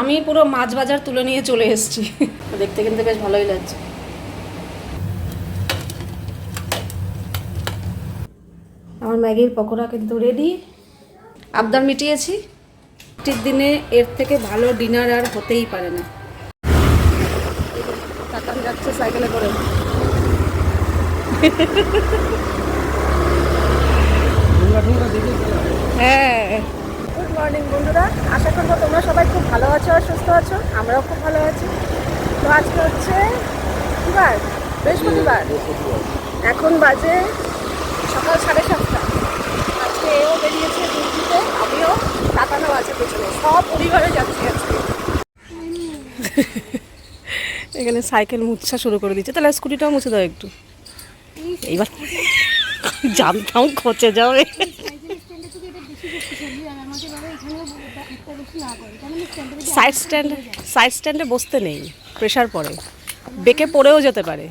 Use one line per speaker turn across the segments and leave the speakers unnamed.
আমি পুরো মাছ বাজার তুলে নিয়ে চলে এসেছি। দেখতে কিন্তু বেশ ভালোই লাগছে। আমার ম্যাগির পকোড়া কিন্তু রেডি আবদার মিটিয়েছি। ছুটির দিনে এর থেকে ভালো ডিনার আর হতেই পারে না। যাচ্ছে সাইকেলে করে। হ্যাঁ। গুড মর্নিং বন্ধুরা। আশা করব তোমরা সবাই খুব ভালো আছো আর সুস্থ আছো। আমরাও খুব ভালো আছি। তো আজকে হচ্ছে কি বার বৃহস্পতিবার। এখন বাজে সকাল সাড়ে সাতটা। আজকে এও বেরিয়েছে ডিউটিতে আমিও কাটানো আছে পেছনে। সব পরিবারে যাচ্ছি আজকে। এখানে সাইকেল মুছা শুরু করে দিচ্ছে। তাহলে স্কুটিটাও মুছে দাও একটু। এইবার। জানতাম খচে যাবে সাইড স্ট্যান্ড সাইড স্ট্যান্ডে বসতে নেই প্রেশার পড়ে। বেঁকে পড়েও যেতে পারে।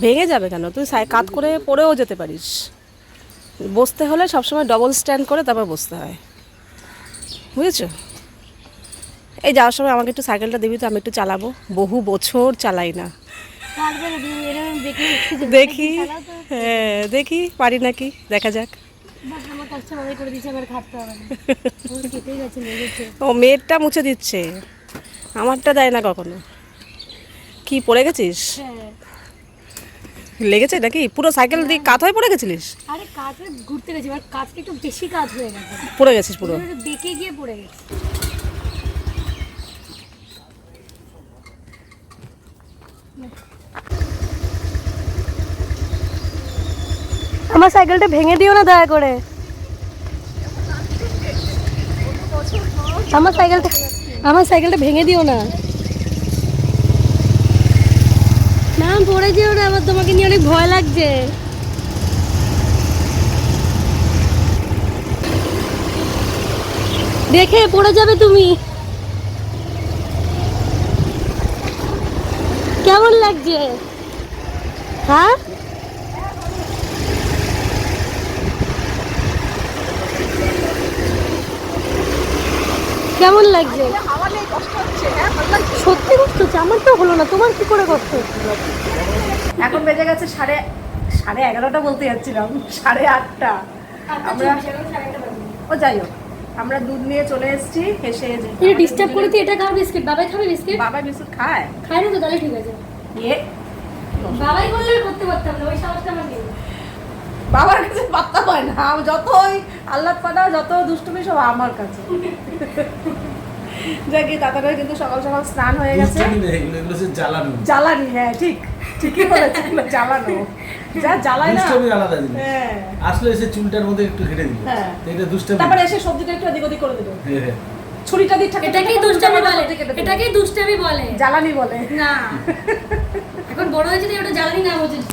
ভেঙে যাবে কেন? তুই সাই কাত করে পড়েও যেতে পারিস। বসতে হলে সবসময় ডবল স্ট্যান্ড করে তারপর বসতে হয়। বুঝেছ? এই যাওয়ার সময় আমাকে একটু সাইকেলটা দিবি তো আমি একটু চালাবো। বহু বছর চালাই না। দেখি হ্যাঁ দেখি পারি নাকি? দেখা যাক। ও মেয়েরটা মুছে দিচ্ছে। আমারটা দেয় না কখনো। কি পড়ে গেছিস? লেগেছে নাকি? পুরো সাইকেল দিয়ে কাত হয়ে পড়ে গেছিলিস?
আরে কাজে ঘুরতে গেছি এবার কাজটা একটু বেশি কাজ হয়ে গেছে।
পড়ে গেছিস পুরো।
বেঁকে গিয়ে পড়ে গেছে। আমার সাইকেলটা ভেঙে দিও না দয়া করে। আমার সাইকেলটা আমার সাইকেলটা ভেঙে দিও না। না পড়ে যেও না আমার তোমাকে নিয়ে অনেক ভয় লাগছে। দেখে পড়ে যাবে তুমি। কেমন লাগছে? হ্যাঁ? কেমন লাগছে? সত্যি কষ্ট হচ্ছে আমার তো হলো না তোমার কি করে কষ্ট হচ্ছে?
এখন বেজে গেছে সাড়ে সাড়ে এগারোটা বলতে যাচ্ছিলাম সাড়ে আটটা। আমরা ও যাই হোক আমরা দুধ নিয়ে চলে এসেছি এসে যে
এটা ডিস্টার্ব করেছি এটা খাবে বিস্কিট? বাবাই খাবে বিস্কিট?
বাবাই বিস্কুট খায়।
খায় না তো তাহলে ঠিক আছে।
ইয়ে
বাবাই করলে করতে পারতাম না ওই সাহসটা আমার নেই।
বাবার কাছে পাত্তা পায় না। আম- যত ওই আল্লাহ পানা যত দুষ্টুমি সব আমার কাছে। যাকে তাড়াতাড়ি কিন্তু সকাল সকাল স্নান হয়ে গেছে।
জ্বালানো।
জ্বালানি হ্যাঁ ঠিক। ঠিকই জ্বালানো। যা জ্বালায় না
আলাদা জিনিস।
হ্যাঁ।
আসলে এসে চুলটার মধ্যে একটু ঘেটে দিল।
হ্যাঁ।
এটা দুষ্টমি।
তারপরে এসে সবজিটা একটু এদিক ওদিক করে দিল।
হ্যাঁ।
ছুরিটা দিয়ে
এটাকেই দুষ্টামি বলে। এটাকেই দুষ্টামি বলে।
জ্বালানি বলে।
না। এখন বড় হয়েছে ওটা জ্বালানি না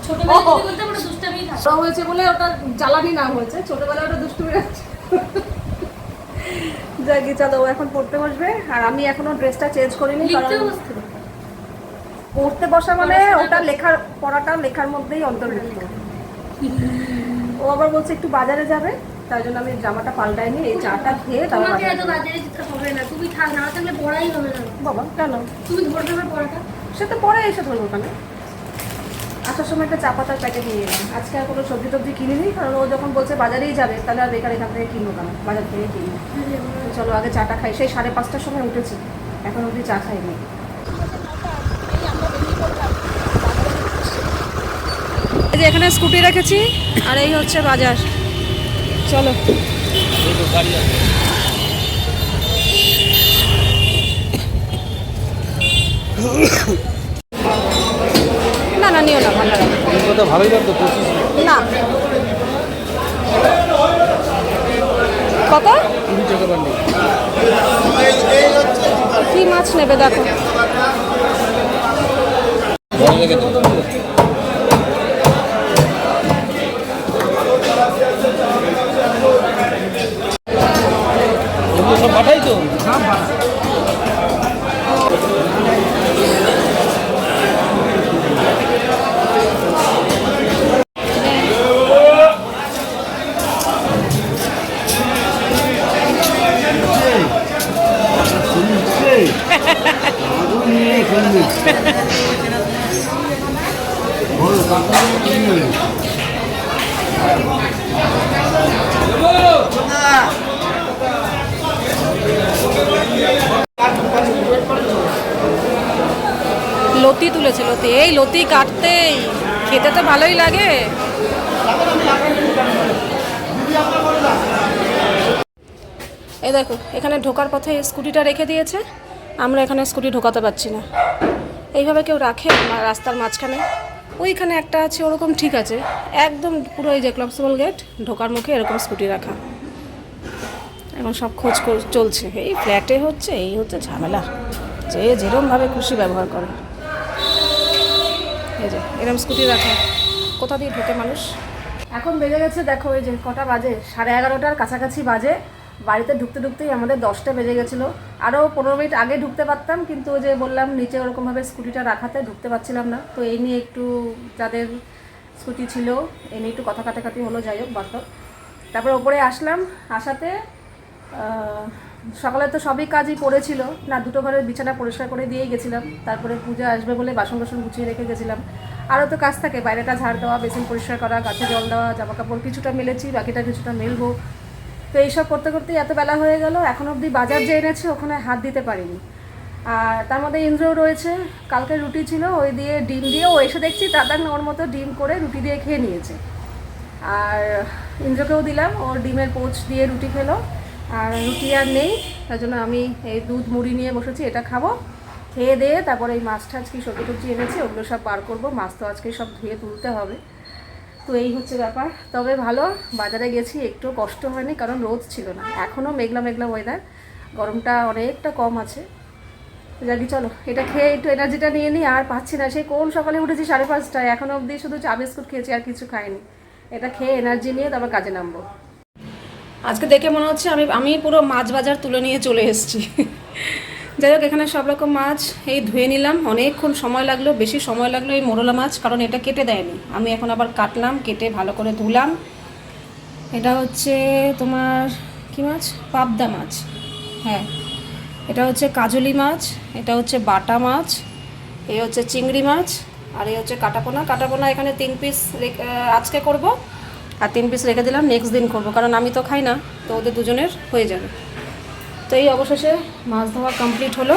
ছোটবেলায়।
বড় হয়েছে বলে ওটা জ্বালানি নাম হয়েছে। ছোটবেলায় ওটা দুষ্টুমি যাকে চলো ও এখন পড়তে বসবে। আর আমি এখনও ড্রেসটা চেঞ্জ করিনি কারণ। পড়তে বসা মানে ওটা লেখার পড়াটা লেখার মধ্যেই অন্তর্ভুক্ত। ও আবার বলছে একটু বাজারে যাবে তাই জন্য আমি জামাটা পাল্টাইনি এই চাটা খেয়ে
তোমাকে
বাজারে
এত। বাজারে যেতে হবে না তুমি থাক না থাকলে পড়াই হবে না।
বাবা কেন?
তুমি ধরে দেবে পড়াটা?
সে তো পরে এসে ধরবো ওখানে। আসার সময় একটা চা পাতার প্যাকেট নিয়ে এলাম। আজকে আর কোনো সবজি টবজি কিনিনি, কারণ ও যখন বলছে বাজারেই যাবে, তাহলে আর বেকার এখান থেকে কিনবো কেন? বাজার থেকে কিনবো চলো, আগে চাটা খাই। সেই সাড়ে পাঁচটার সময় উঠেছি। এখন অবধি চা খাইনি। যে এখানে স্কুটি রেখেছি, আর এই হচ্ছে বাজার। চলো। না নিও না ভালো লাগে
এই ভালোই লাগতো পঁচিশ
না। কত? কি মাছ নেবে দেখো।
সব পাঠাই তো
লতি এই লতি কাটতেই খেতে তো ভালোই লাগে। এই দেখো, এখানে ঢোকার পথে স্কুটিটা রেখে দিয়েছে। আমরা এখানে স্কুটি ঢোকাতে পারছি না। এইভাবে কেউ রাখে রাস্তার মাঝখানে। ওইখানে একটা আছে, ওরকম ঠিক আছে। একদম পুরো এই যে ক্লপসিবল গেট, ঢোকার মুখে এরকম স্কুটি রাখা। এখন সব খোঁজ চলছে। এই ফ্ল্যাটে হচ্ছে, এই হচ্ছে ঝামেলা। যে যেরমভাবে খুশি ব্যবহার করে। এরকম স্কুটি রাখা কোথা দিয়ে ঢোকে মানুষ? এখন বেজে গেছে, দেখো ওই যে কটা বাজে, সাড়ে এগারোটার কাছাকাছি বাজে। বাড়িতে ঢুকতে ঢুকতেই আমাদের দশটা বেজে গেছিল। আরও পনেরো মিনিট আগে ঢুকতে পারতাম, কিন্তু যে বললাম, নিচে ওরকমভাবে স্কুটিটা রাখাতে ঢুকতে পারছিলাম না। তো এই নিয়ে একটু যাদের স্কুটি ছিল এই নিয়ে একটু কথা কাটাকাটি হলো, যাই হোক বাস্তব তারপর ওপরে আসলাম, আসাতে সকালে তো সবই কাজই পড়েছিল। না, দুটো ঘরের বিছানা পরিষ্কার করে দিয়েই গেছিলাম। তারপরে পূজা আসবে বলে বাসন বাসন গুছিয়ে রেখে গেছিলাম। আরও তো কাজ থাকে, বাইরেটা ঝাড় দেওয়া, বেসিন পরিষ্কার করা, গাছে জল দেওয়া জামা কাপড় কিছুটা মেলেছি, বাকিটা কিছুটা মেলবো। তো এইসব করতে করতেই এত বেলা হয়ে গেল, এখন অবধি বাজার যে এনেছে ওখানে হাত দিতে পারিনি। আর তার মধ্যে ইন্দ্রও রয়েছে, কালকে রুটি ছিল, ওই দিয়ে ডিম দিয়ে, ও এসে দেখছি দাদার ওর মতো ডিম করে রুটি দিয়ে খেয়ে নিয়েছে। আর ইন্দ্রকেও দিলাম, ওর ডিমের পোচ দিয়ে রুটি খেলো। আর রুটি আর নেই, তার জন্য আমি এই দুধ মুড়ি নিয়ে বসেছি, এটা খাব। খেয়ে দিয়ে তারপরে এই মাছ টাছ কি সবজি টবজি এনেছি, ওগুলো সব বার করব। মাছ তো আজকে সব ধুয়ে তুলতে হবে। তো এই হচ্ছে ব্যাপার। তবে ভালো, বাজারে গেছি, একটু কষ্ট হয়নি, কারণ রোদ ছিল না। এখনও মেঘলা মেঘলা ওয়েদার গরমটা অনেকটা কম আছে। যাকি, চলো, এটা খেয়ে একটু এনার্জিটা নিয়ে নিই। আর পাচ্ছি না, সেই কোন সকালে উঠেছি সাড়ে পাঁচটায়। এখনও অবধি শুধু চা বিস্কুট খেয়েছি, আর কিছু খাইনি। এটা খেয়ে এনার্জি নিয়ে তারপর কাজে নামবো। আজকে দেখে মনে হচ্ছে আমি আমি পুরো মাছ বাজার তুলে নিয়ে চলে এসেছি। যাই হোক, এখানে সব রকম মাছ এই ধুয়ে নিলাম। অনেকক্ষণ সময় লাগল, বেশি সময় লাগল এই মোরলা মাছ, কারণ এটা কেটে দেয়নি। আমি এখন আবার কাটলাম, কেটে ভালো করে ধুলাম। এটা হচ্ছে তোমার কি মাছ? পাবদা মাছ। হ্যাঁ এটা হচ্ছে কাজলি মাছ, এটা হচ্ছে বাটা মাছ, এই হচ্ছে চিংড়ি মাছ, আর এই হচ্ছে কাটাপোনা। কাটাপোনা এখানে তিন পিস আজকে করব, আর তিন পিস রেখে দিলাম নেক্সট দিন করব, কারণ আমি তো খাই না, তো ওদের দুজনের হয়ে যাবে। তো এই অবশেষে মাছ ধোয়া কমপ্লিট হলো।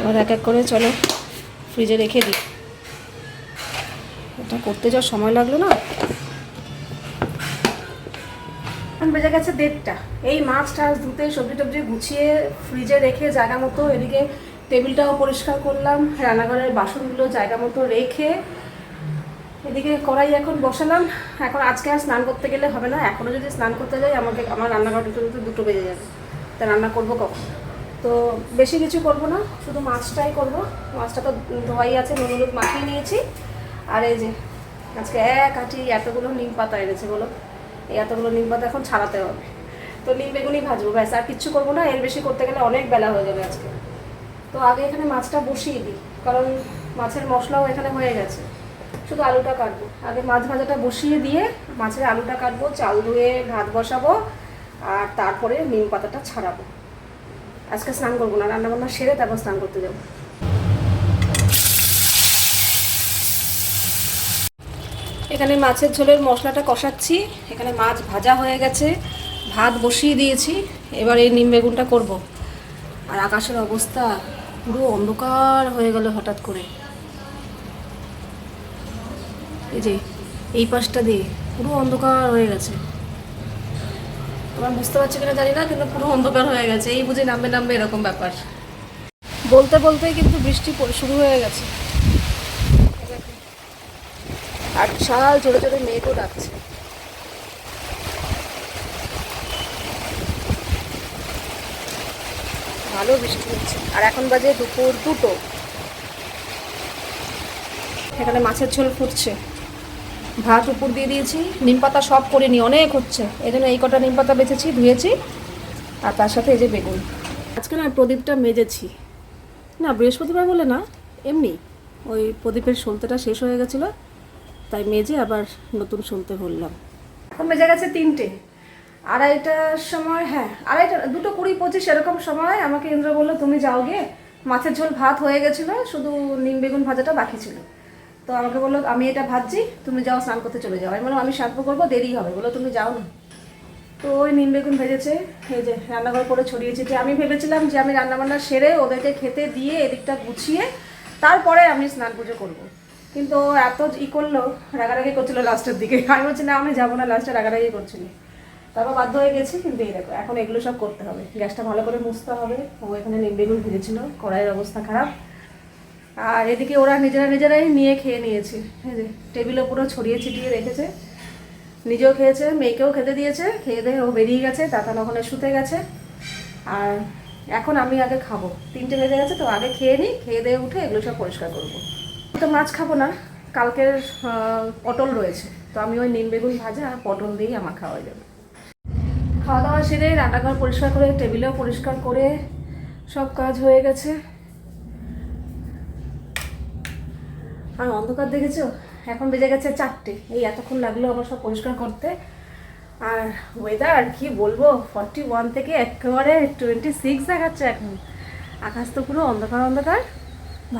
এবার এক এক করে চলো ফ্রিজে রেখে দিই। এটা করতে যাওয়ার সময় লাগল না। এখন বেজে গেছে দেড়টা। এই মাছ টাছ ধুতে, সবজি টবজি গুছিয়ে ফ্রিজে রেখে জায়গা মতো এদিকে টেবিলটাও পরিষ্কার করলাম, রান্নাঘরের বাসনগুলো জায়গা মতো রেখে এদিকে কড়াই এখন বসালাম এখন আজকে আর স্নান করতে গেলে হবে না। এখনও যদি স্নান করতে যাই, আমাকে আমার রান্নাঘর দুটো দুটো দুটো বেজে যাবে। তা রান্না করব কখন? তো বেশি কিছু করব না, শুধু মাছটাই করব। মাছটা তো ধোয়াই আছে, নুন মাখিয়ে নিয়েছি। আর এই যে, আজকে এক আটি এতগুলো নিম পাতা এনেছে, বলো? এই এতগুলো নিম পাতা এখন ছাড়াতে হবে। তো নিম বেগুনি ভাজবো, ব্যাস, আর কিচ্ছু করব না। এর বেশি করতে গেলে অনেক বেলা হয়ে যাবে আজকে। তো আগে এখানে মাছটা বসিয়ে দিই, কারণ মাছের মশলাও এখানে হয়ে গেছে। শুধু আলুটা কাটবো। আগে মাছ ভাজাটা বসিয়ে দিয়ে মাছের আলুটা কাটবো, চাল ধুয়ে ভাত বসাবো, আর তারপরে নিম পাতাটা ছাড়াবো। আজকে স্নান করব না রান্না বান্না সেরে তারপর স্নান করতে যাব। এখানে মাছের ঝোলের মশলাটা কষাচ্ছি। এখানে মাছ ভাজা হয়ে গেছে। ভাত বসিয়ে দিয়েছি। এবার এই নিম বেগুনটা করব। আর আকাশের অবস্থা পুরো অন্ধকার হয়ে গেল হঠাৎ করে। এই যে, এই পাশটা দিয়ে, পুরো অন্ধকার হয়ে গেছে। তোমার বুঝতে পারছি কিনা জানি না, কিন্তু পুরো অন্ধকার হয়ে গেছে। এই বুঝে নামবে নামবে এরকম ব্যাপার। বলতে বলতেই কিন্তু বৃষ্টি শুরু হয়ে গেছে। আর বিশাল জোরে জোরে মেঘও ডাকছে। ভালো বৃষ্টি হচ্ছে। আর এখন বাজে দুপুর দুটো। এখানে মাছের ঝোল ফুটছে। ভাত উপর দিয়ে দিয়েছি নিম পাতা সব করিনি অনেক হচ্ছে। এই জন্য এই কটা নিম পাতা বেছেছি ধুয়েছি আর তার সাথে এই যে বেগুন। আজকে না প্রদীপটা মেজেছি। না বৃহস্পতিবার বলে না এমনি। ওই প্রদীপের সলতেটা শেষ হয়ে গেছিল তাই মেজে আবার নতুন শুনতে বললাম এখন মেজে গেছে তিনটে। আড়াইটার সময় হ্যাঁ আড়াইটা দুটো কুড়ি পঁচিশ এরকম সময় আমাকে ইন্দ্র বলল তুমি যাও গে মাছের ঝোল ভাত হয়ে গেছিল শুধু নিম বেগুন ভাজাটা বাকি ছিল। তো আমাকে বলল, আমি এটা ভাবছি, তুমি যাও স্নান করতে চলে যাও। আমি বললাম, আমি স্নান করব দেরি হবে। বলো তুমি যাও না। তো ওই নিম বেগুন ভেজেছে, এই যে রান্নাঘর করে ছড়িয়েছি। যে আমি ভেবেছিলাম যে আমি রান্নাবান্না সেরে ওদেরকে খেতে দিয়ে এদিকটা গুছিয়ে তারপরে আমি স্নান পুজো করব। কিন্তু ও এত ই করল, রাগারাগি করছিল লাস্টের দিকে। আমি বলছি, না, আমি যাব না, লাস্টে রাগারাগি করছিল। তারপর বাধ্য হয়ে গেছি, কিন্তু এই দেখো, এখন এগুলো সব করতে হবে। গ্যাসটা ভালো করে মুছতে হবে। ও এখানে নিম বেগুন ভেজেছিল, কড়াইয়ের অবস্থা খারাপ। আর এদিকে ওরা নিজেরা নিজেরাই নিয়ে খেয়ে নিয়েছে। এই যে টেবিলে পুরো ছড়িয়ে ছিটিয়ে রেখেছে। নিজেও খেয়েছে, মেয়েকেও খেতে দিয়েছে। খেয়ে দিয়ে ও বেরিয়ে গেছে তাতান ওখানে শুতে গেছে। আর এখন আমি আগে খাব। তিনটে বেজে গেছে, তো আগে খেয়ে নিই, খেয়ে দিয়ে উঠে এগুলো সব পরিষ্কার করব। তো মাছ খাব না, কালকের পটল রয়েছে। তো আমি ওই নিম বেগুন ভাজা আর পটল দিয়েই আমার খাওয়া যাবে। খাওয়া দাওয়া সেরে রান্নাঘর পরিষ্কার করে, টেবিলেও পরিষ্কার করে সব কাজ হয়ে গেছে। আর অন্ধকার দেখেছ? এখন বেজে গেছে চারটে। এই এতক্ষণ লাগল আমার সব পরিষ্কার করতে। আর ওয়েদার কি বলব? ফর্টি ওয়ান থেকে একেবারে টোয়েন্টি সিক্স দেখাচ্ছে এখন। আকাশ তো পুরো অন্ধকার অন্ধকার।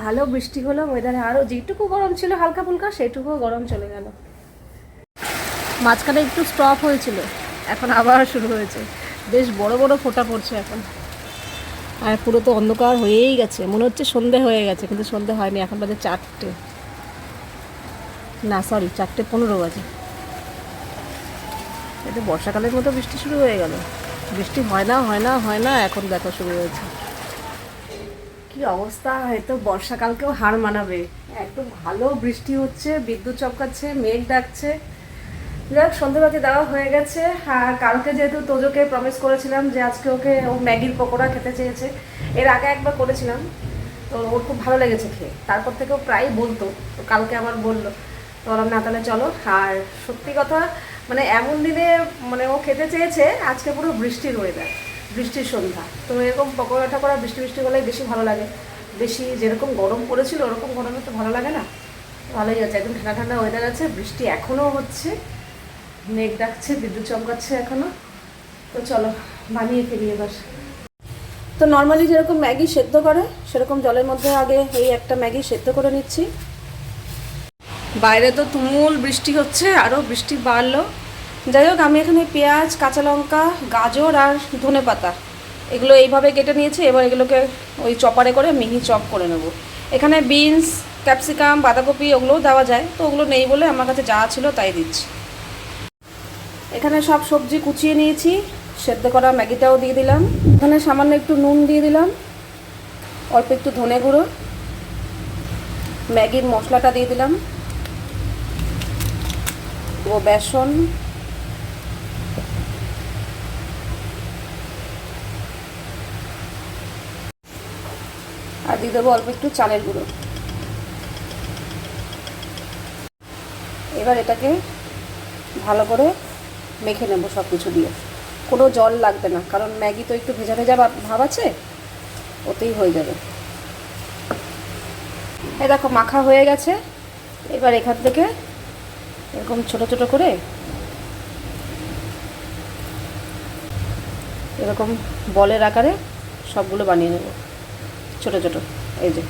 ভালো বৃষ্টি হলো ওয়েদারে আরও যেটুকু গরম ছিল হালকা ফুলকা, সেটুকুও গরম চলে গেল। মাঝখানে একটু স্টপ হয়েছিল, এখন আবার শুরু হয়েছে। বেশ বড় বড় ফোঁটা পড়ছে এখন। আর পুরো তো অন্ধকার হয়েই গেছে, মনে হচ্ছে সন্ধে হয়ে গেছে, কিন্তু সন্ধে হয়নি, এখন বাজে চারটে। না সরি চারটে পনেরো বাজে। এটা বর্ষাকালের মতো বৃষ্টি শুরু হয়ে গেল। বৃষ্টি হয় না হয় না হয় না, এখন দেখো শুরু হয়েছে। কি অবস্থা? হয়তো বর্ষাকালকেও হার মানাবে। একদম ভালো বৃষ্টি হচ্ছে, বিদ্যুৎ চমকাচ্ছে, মেঘ ডাকছে। যাক সন্ধ্যাবাতি দেওয়া হয়ে গেছে। আর কালকে যেহেতু তোজোকে প্রমিস করেছিলাম যে আজকে ওকে ও ম্যাগির পকোড়া খেতে চেয়েছে, এর আগে একবার করেছিলাম। তো ওর খুব ভালো লেগেছে খেয়ে। তারপর থেকে ও প্রায় বলতো, তো কালকে আবার বলল। বললাম না তাহলে চলো। আর সত্যি কথা মানে এমন দিনে মানে ও খেতে চেয়েছে, আজকে পুরো বৃষ্টির ওয়েদার বৃষ্টির সন্ধ্যা। তো এরকম পকোড়া টকোড়া বৃষ্টি বৃষ্টি হলেই বেশি ভালো লাগে। বেশি যেরকম গরম পড়েছিল, ওরকম গরমে তো ভালো লাগে না। ভালোই আছে একদম ঠান্ডা ঠান্ডা ওয়েদার আছে, বৃষ্টি এখনও হচ্ছে। মেঘ ডাকছে, বিদ্যুৎ চমকাচ্ছে এখনও তো চলো, বানিয়ে ফেলি এবার। তো নর্মালি যেরকম ম্যাগি সেদ্ধ করে, সেরকম জলের মধ্যে আগে এই একটা ম্যাগি সেদ্ধ করে নিচ্ছি। বাইরে তো তুমুল বৃষ্টি হচ্ছে আরও বৃষ্টি বাড়লো। যাই হোক, আমি এখানে পেঁয়াজ, কাঁচা লঙ্কা, গাজর আর ধনে পাতা, এগুলো এইভাবে কেটে নিয়েছি, এবার এগুলোকে ওই চপারে করে মিহি চপ করে নেব। এখানে বিনস, ক্যাপসিকাম, বাঁধাকপি ওগুলোও দেওয়া যায়, তো ওগুলো নেই বলে আমার কাছে যা ছিল তাই দিচ্ছি। এখানে সব সবজি কুচিয়ে নিয়েছি, সেদ্ধ করা ম্যাগিটাও দিয়ে দিলাম। এখানে সামান্য একটু নুন দিয়ে দিলাম, অল্প একটু ধনে গুঁড়ো, ম্যাগির মশলাটা দিয়ে দিলাম। ও বেসন। আর দিয়ে দেবো অল্প একটু চালের গুঁড়ো। এবার এটাকে ভালো করে মেখে নেব সব কিছু দিয়ে। কোনো জল লাগবে না, কারণ ম্যাগি তো একটু ভেজা ভেজা ভাব- আছে, ওতেই হয়ে যাবে। এই দেখো, মাখা হয়ে গেছে। এবার এখান থেকে এরকম ছোট ছোট করে। এরকম বলের আকারে সবগুলো বানিয়ে নেব। ছোট ছোট, এই যে।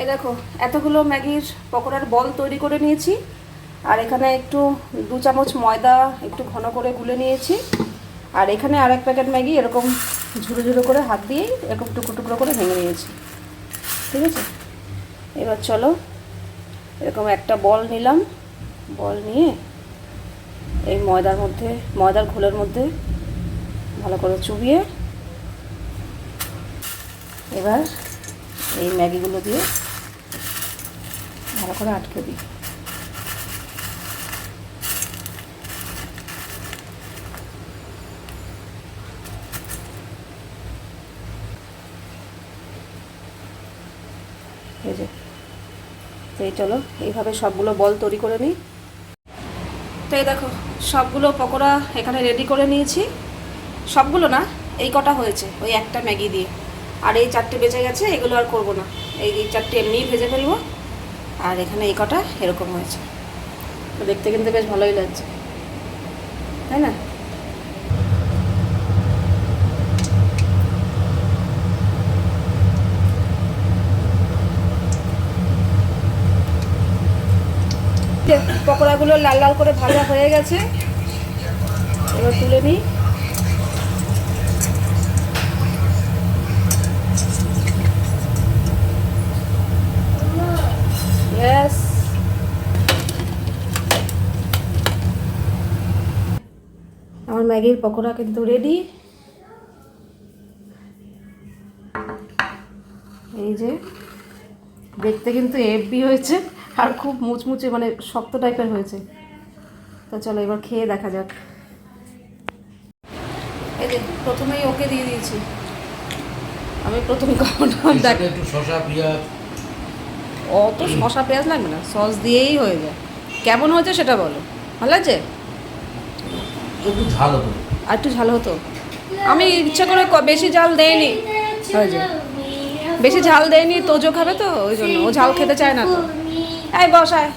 এই দেখো, এতগুলো ম্যাগির পকোড়ার বল তৈরি করে নিয়েছি। আর এখানে একটু দু চামচ ময়দা একটু ঘন করে গুলে নিয়েছি। আর এখানে আর এক প্যাকেট ম্যাগি এরকম ঝুড়ো ঝুড়ো করে হাত দিয়েই এরকম টুকরো টুকরো করে ভেঙে নিয়েছি। ঠিক আছে? এবার চলো, এরকম একটা বল নিলাম। বল নিয়ে এই ময়দার মধ্যে, ময়দার ঘোলের মধ্যে ভালো করে চুবিয়ে এবার এই ম্যাগিগুলো দিয়ে ভালো করে আটকে দিই এই যে তো এই চলো, এইভাবে সবগুলো বল তৈরি করে নিই। তো এই দেখো, সবগুলো পকোড়া এখানে রেডি করে নিয়েছি। সবগুলো না, এই কটা হয়েছে, ওই একটা ম্যাগি দিয়ে। আর এই চারটে বেঁচে গেছে, এগুলো আর করব না। এই এই চারটে এমনিই ভেজে ফেলব। আর এখানে এই কটা এরকম হয়েছে। দেখতে কিন্তু বেশ ভালোই লাগছে। তাই না? পকোড়াগুলো লাল লাল করে ভাজা হয়ে গেছে। এবার তুলে নিই. আমার ম্যাগির পকোড়া কিন্তু রেডি এই যে, দেখতে কিন্তু হেভি হয়েছে। আর খুব মুচমুচে মানে শক্ত টাইপের হয়েছে। তো চলো এবার খেয়ে দেখা যাক। এই যে প্রথমেই ওকে দিয়ে দিয়েছি। আমি প্রথম খাওয়াটা
একটু শশা পেঁয়াজ।
অত শশা পেঁয়াজ লাগবে না সস দিয়েই হয়ে যায়। কেমন হয়েছে সেটা বলো। ভালো লাগছে?
একটু ঝাল হবে
আর একটু ঝাল হতো? আমি ইচ্ছা করে বেশি ঝাল দেয়নি বেশি ঝাল দেয়নি তোজো খাবে তো ওই জন্য। ও ঝাল খেতে চায় না তো। এই বসায়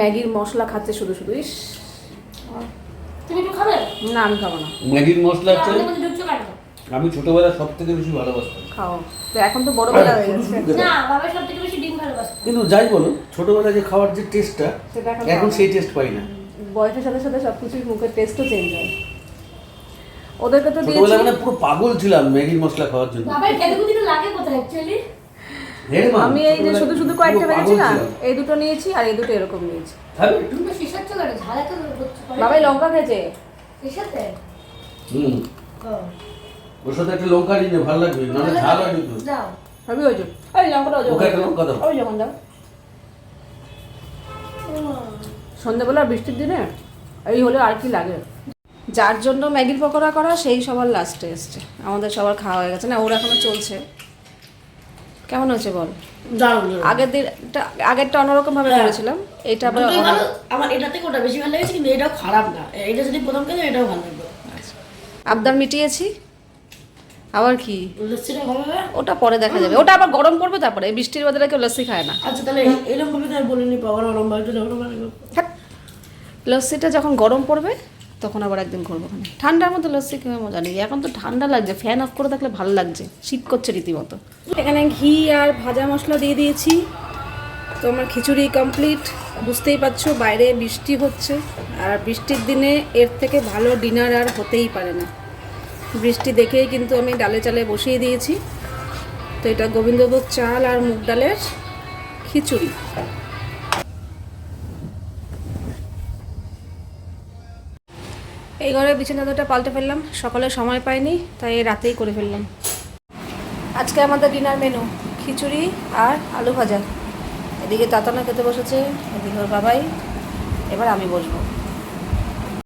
ম্যাগির মশলা খাচ্ছে শুধু শুধু ইস।
তুমি একটু খাবে?
না আমি খাব না।
ম্যাগির মশলা
কেন?
আমি ছোটবেলায় সব থেকে বেশি ভালোবাসতাম।
খাও। তো এখন তো বড় বেলা হয়ে গেছে।
না বাবা সব থেকে বেশি ডিম ভালোবাসে।
কিন্তু যাই বলো ছোটবেলায় যে খাওয়ার যে টেস্টটা
সেটা এখন
এখন সেই টেস্ট পাই না।
বয়সের সাথে সাথে সব কিছুর মুখের টেস্টও চেঞ্জ হয়। ওদেরকে তো দিয়েছি
মানে পুরো পাগল ছিলাম ম্যাগির মশলা খাওয়ার জন্য।
বাবার খেতে লাগে কোথায় অ্যাকচুয়ালি
মা,
আমি এই যে শুধু শুধু কয়েকটা
পুরো
না এই দুটো নিয়েছি আর এই দুটো এরকম নিয়েছি। বাবাই লঙ্কা খেয়েছে?
হুম। ওর সাথে একটা লঙ্কা দিলে ভালো লাগবে নাহলে ঝাল হয় কিন্তু
দাও।
ওই লঙ্কাটা ওই
ওকে লঙ্কা দাও।
ওই যখন যাও সন্ধ্যেবেলা বৃষ্টির দিনে এই হলে আর কি লাগে? যার জন্য ম্যাগির পকোড়া করা সেই সবার লাস্টে এসছে। আমাদের সবার খাওয়া হয়ে গেছে। না ওর এখনও চলছে। কেমন হয়েছে বল?
দারুণ
আগের দিনটা আগেরটা অন্যরকম ভাবে করেছিলাম এটা আবার
আমার এটা থেকে ওটা বেশি ভালো লেগেছে কিন্তু এটাও খারাপ না। এটা যদি প্রথম এটাও ভালো লাগবে।
আবদার মিটিয়েছি। আবার কি? ওটা পরে দেখা যাবে। ওটা আবার গরম পড়বে তারপরে। বৃষ্টির বাদে কেউ লস্যি খায় না।
আচ্ছা তাহলে এরকম ভাবে বলিনি
থাক। লস্যিটা যখন গরম পড়বে তখন আবার একদিন করব ওখানে। ঠান্ডার মধ্যে লস্যি খেয়ে মজা নেই? এখন তো ঠান্ডা লাগছে ফ্যান অফ করে থাকলে ভালো লাগছে, শীত করছে রীতিমতো। এখানে ঘি আর ভাজা মশলা দিয়ে দিয়েছি। তো আমার খিচুড়ি কমপ্লিট বুঝতেই পারছ, বাইরে বৃষ্টি হচ্ছে। আর বৃষ্টির দিনে এর থেকে ভালো ডিনার আর হতেই পারে না। বৃষ্টি দেখেই কিন্তু আমি ডালে চালে বসিয়ে দিয়েছি। তো এটা গোবিন্দভোগ চাল আর মুগ ডালের খিচুড়ি। এই ঘরে বিছানা দুটো পাল্টে ফেললাম, সকালে সময় পাইনি, তাই রাতেই করে ফেললাম। আজকে আমাদের ডিনার মেনু, খিচুড়ি আর আলু ভাজা। এদিকে তাতানা খেতে বসেছে, এদিকে ওর বাবাই, এবার আমি বসবো।